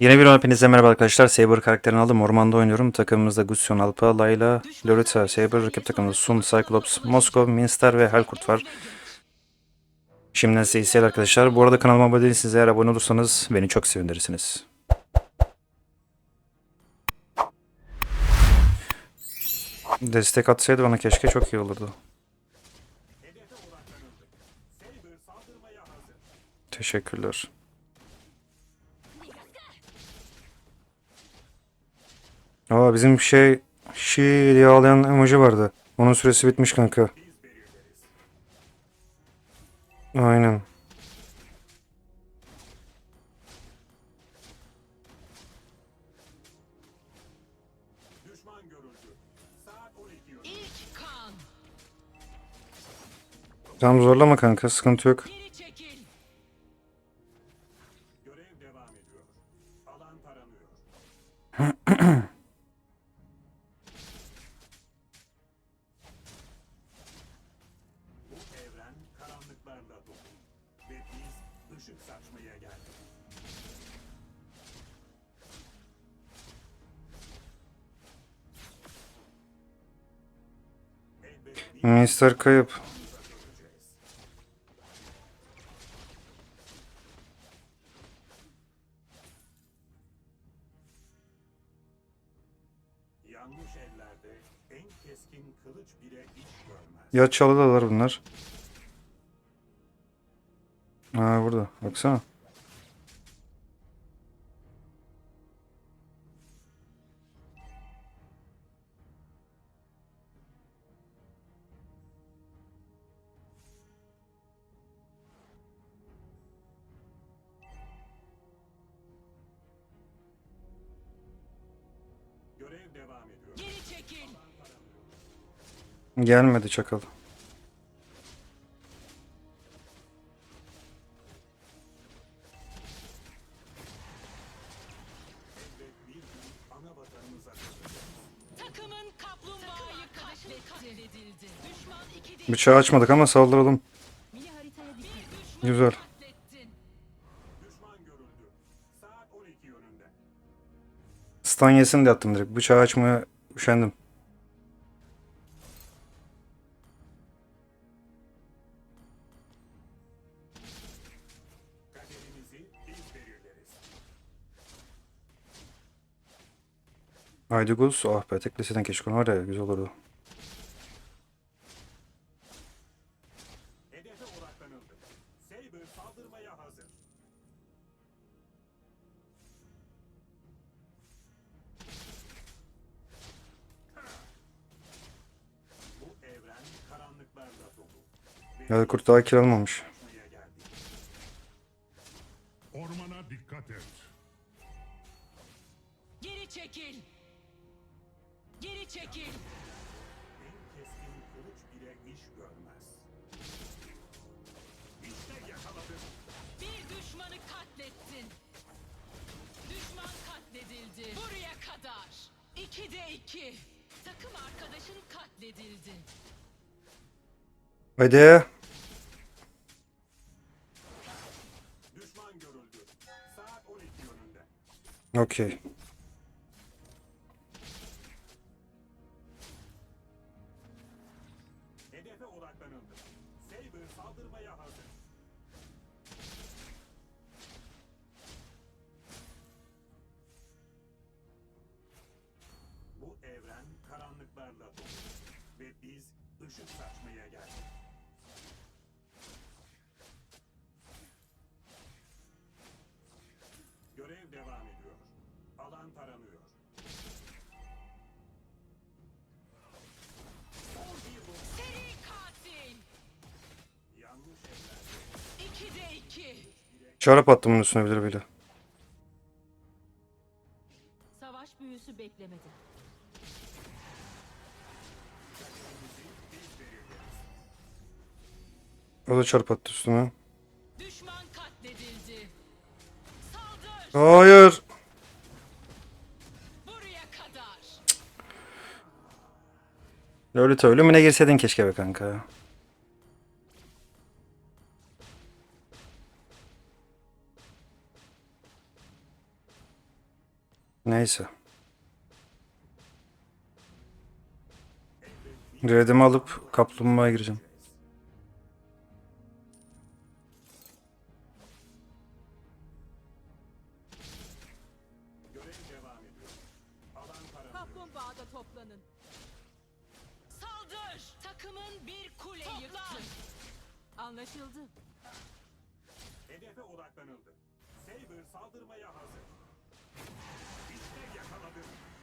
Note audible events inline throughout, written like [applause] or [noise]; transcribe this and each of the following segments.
Yeni bir hepinize merhaba arkadaşlar. Saber karakterini aldım. Ormanda oynuyorum. Takımımızda Gusyon, Alpa, Layla, Lorita, Saber. Rakip takımımızda Sun, Cyclops, Moskov, Minster ve Helkurt var. Şimdiden size iyi arkadaşlar. Bu arada kanalıma abone değilseniz eğer abone olursanız beni çok sevindirirsiniz. Destek atsaydı bana keşke çok iyi olurdu. Teşekkürler. Aa bizim şey şi diye ağlayan emoji vardı. Onun süresi bitmiş kanka. Aynen. Tam zorlama kanka sıkıntı yok. Işık saçmaya bir Mister kayıp. göreceğiz. Yanlış ellerde en keskin kılıç bile iş görmez. Ya çalıdalar bunlar. Aa burada. Baksana. Görev devam ediyor. Geri çekil. Gelmedi çakal. Bıçağı açmadık ama saldıralım. Güzel. katlettin. Düşman görüldü. Saat 12 yönünde. Stun yesin diye attım direkt. Bıçağı açmaya üşendim. Haydi Gus. Ah be tek liseden keşke var ya güzel olurdu. Ve Helkurt daha kill almamış. buraya geldik. Ormana dikkat et. Geri çekil. Geri çekil. En keskin kılıç bile iş görmez. İşte yakaladım. Bir düşmanı katlettin. Düşman katledildi. Buraya kadar. İki de iki. Takım arkadaşın katledildi. Haydi. Okey. Bu evren karanlıklarla dolu. Ve biz ışık saçmaya geldik. Çarap attım bunun üstüne bile bile. Savaş büyüsü beklemedi. O da çarp attı üstüne. Düşman katledildi. Saldır. Hayır. Buraya kadar. Lolita ölümüne girseydin keşke be kanka. Neyse. Redimi alıp kaplumbağaya gireceğim. Kaplumbağada toplanın. Saldır! Takımın bir kule yıktı. Anlaşıldı. Hedefe odaklanıldı. Saber saldırmaya hazır.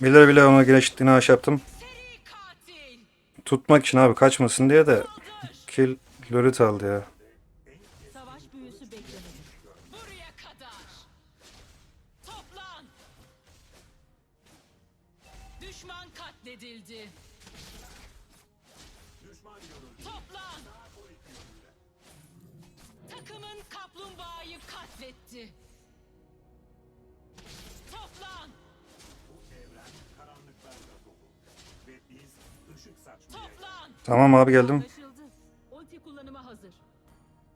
Yakaladım. Bile ona geçtiğini aş yaptım. Seri katil! Tutmak için abi kaçmasın diye de kill Lorit aldı ya. Düşman katledildi. Toplan. Takımın kaplumbağayı katletti. Tamam abi geldim. Anlaşıldı. Ulti kullanıma hazır.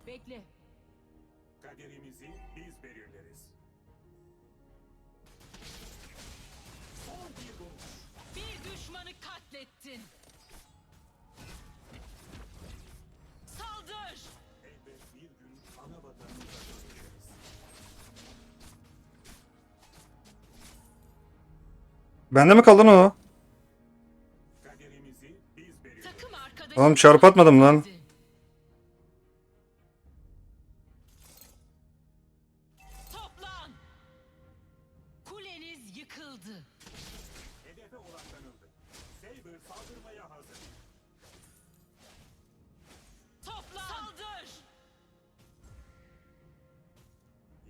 Bekle. Kaderimizi biz belirleriz. Son bir vuruş. Bir düşmanı katlettin. Saldır. Elbet bir gün ana vatanımıza döneceğiz. Bende mi kaldın o? Oğlum çarp atmadım lan. Toplan. Kuleniz yıkıldı. Hedefe odaklanıldı. Saber saldırmaya hazır. Toplan. Saldır.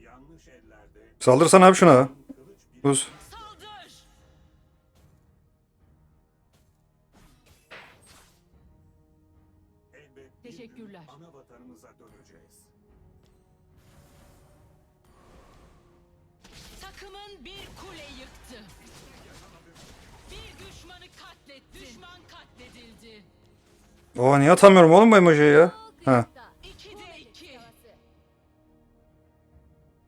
Yanlış ellerde Saldırsan abi şuna. kılıç bir Buz. Takımın bir kule yıktı. Bir düşmanı katletti. Düşman katledildi. Oo niye atamıyorum oğlum bu emojiyi ya? Ha. İki de iki.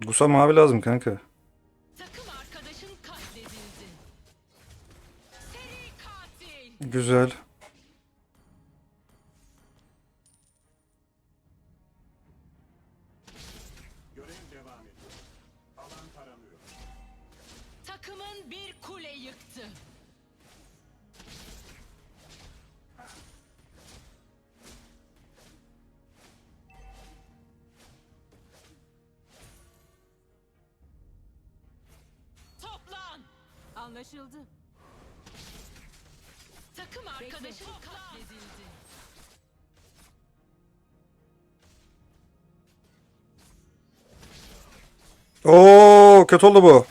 Gusa mavi lazım kanka. Takım arkadaşın katledildi. Seri katil. Güzel. Anlaşıldı. Takım arkadaşın katledildi. Oo kötü oldu bu.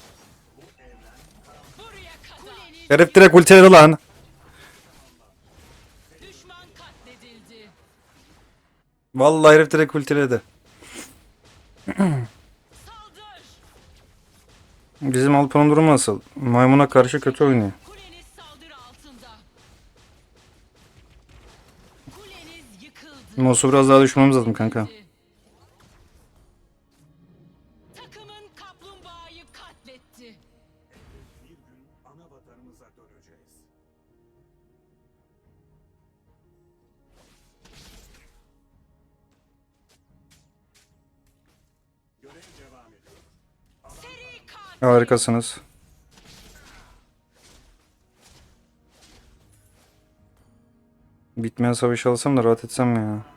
Buraya kadar. Herif direkt ultiledi lan. Düşman katledildi. Vallahi herif direkt ultiledi. [clears throat] Bizim Alpa'nın durumu nasıl? Maymuna karşı kötü oynuyor. Kuleniz saldırı altında. Kuleniz yıkıldı. Mosu biraz daha düşmemiz lazım kanka. Harikasınız. Bitmeyen savaşı alsam da rahat etsem ya.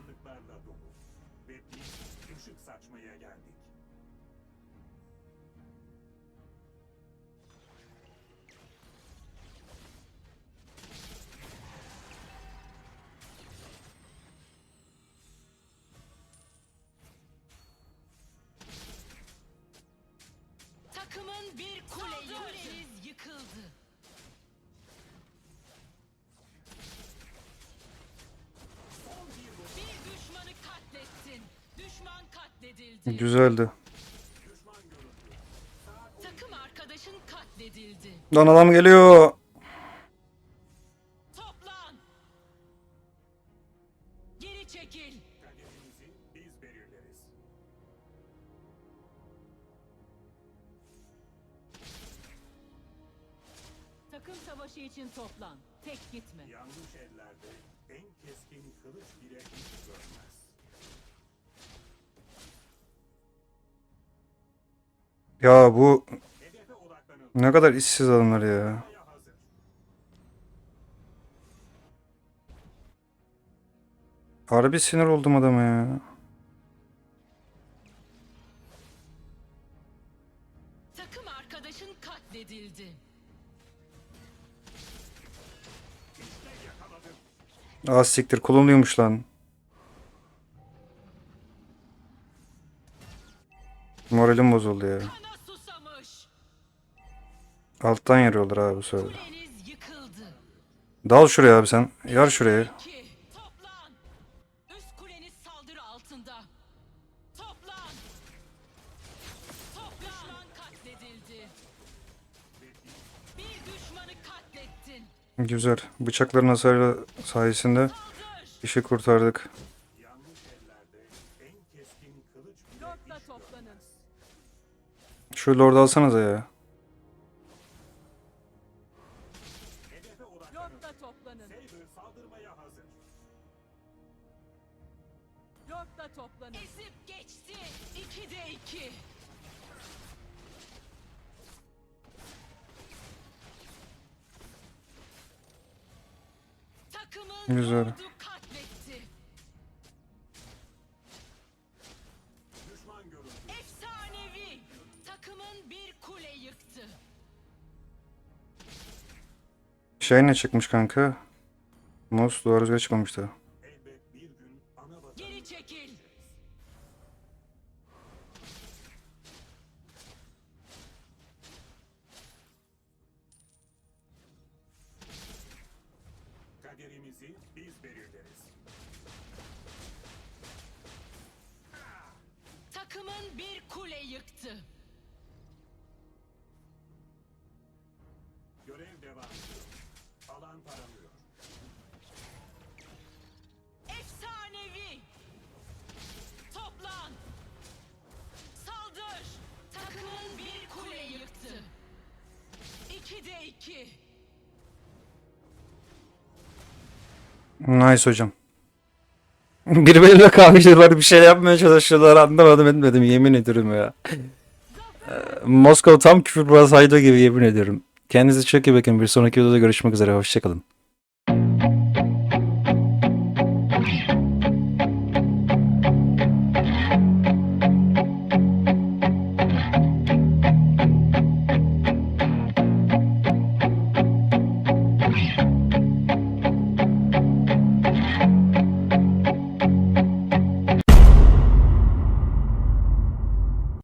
Bir kule kuleniz yıkıldı. Bir düşmanı katlettin. Düşman katledildi. Güzeldi. Takım arkadaşın katledildi. Lan adam geliyor. Toplan. Geri çekil. Takım savaşı için toplan. Tek gitme. Yanlış ellerde en keskin kılıç bile iş görmez. Ya bu ne kadar işsiz adamlar ya. Harbi sinir oldum adama ya. Az siktir kullanılıyormuş lan. Moralim bozuldu ya. Alttan yarıyorlar abi bu sefer. Dal şuraya abi sen. Yar şuraya. Güzel. Bıçakların hasarı sayesinde işi kurtardık. Şu lord alsanıza ya. Güzel. Lord'u katletti. Düşman görüldü. Efsanevi. Takımın bir kule yıktı. Şey ne çıkmış kanka? Mos duvar rüzgarı çıkmamıştı. Kaderimizi biz belirleriz. Takımın bir kule yıktı. Görev devam ediyor. Alan taranıyor. Efsanevi. Toplan. Saldır. Takımın bir kule yıktı. 2'de 2. Nice hocam. Biri benimle kavga bir şey yapmaya çalışıyorlar anlamadım etmedim yemin ediyorum ya. Ee, Moskova tam küfürbaz haydo gibi yemin ediyorum. Kendinize çok iyi bakın bir sonraki videoda görüşmek üzere hoşçakalın.